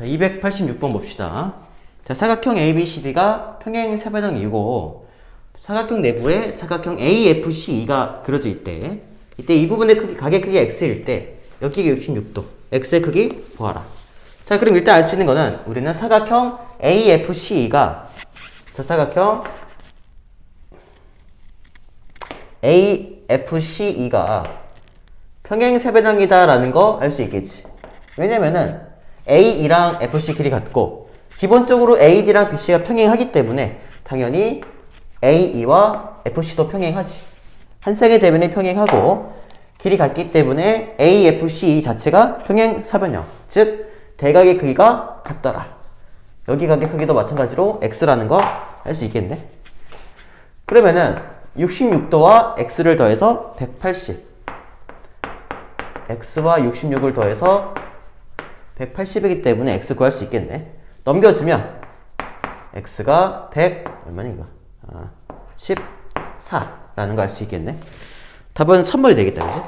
자, 286번 봅시다. 자, 사각형 ABCD가 평행 사변형이고 사각형 내부에 사각형 AFCE가 그려져 있대. 이때 이 부분의 크기, 가게 크기 X일 때 여기가 66도. X의 크기 보아라. 자, 그럼 일단 알 수 있는 거는 우리는 사각형 AFCE가 자, 사각형 AFCE가 평행 세변형이다라는 거 알 수 있겠지. 왜냐면은 AE랑 FC 길이 같고 기본적으로 AD랑 BC가 평행하기 때문에 당연히 AE와 FC도 평행하지. 한 쌍의 대변이 평행하고 길이 같기 때문에 AFCE 자체가 평행 사변형. 즉 대각의 크기가 같더라. 여기 각의 크기도 마찬가지로 X라는 거 알 수 있겠네. 그러면은 66도와 X를 더해서 180. X와 66을 더해서 180이기 때문에 X 구할 수 있겠네. 넘겨주면 X가 100 얼마냐 이거? 아, 14라는 거 알 수 있겠네. 답은 3번이 되겠다, 그지?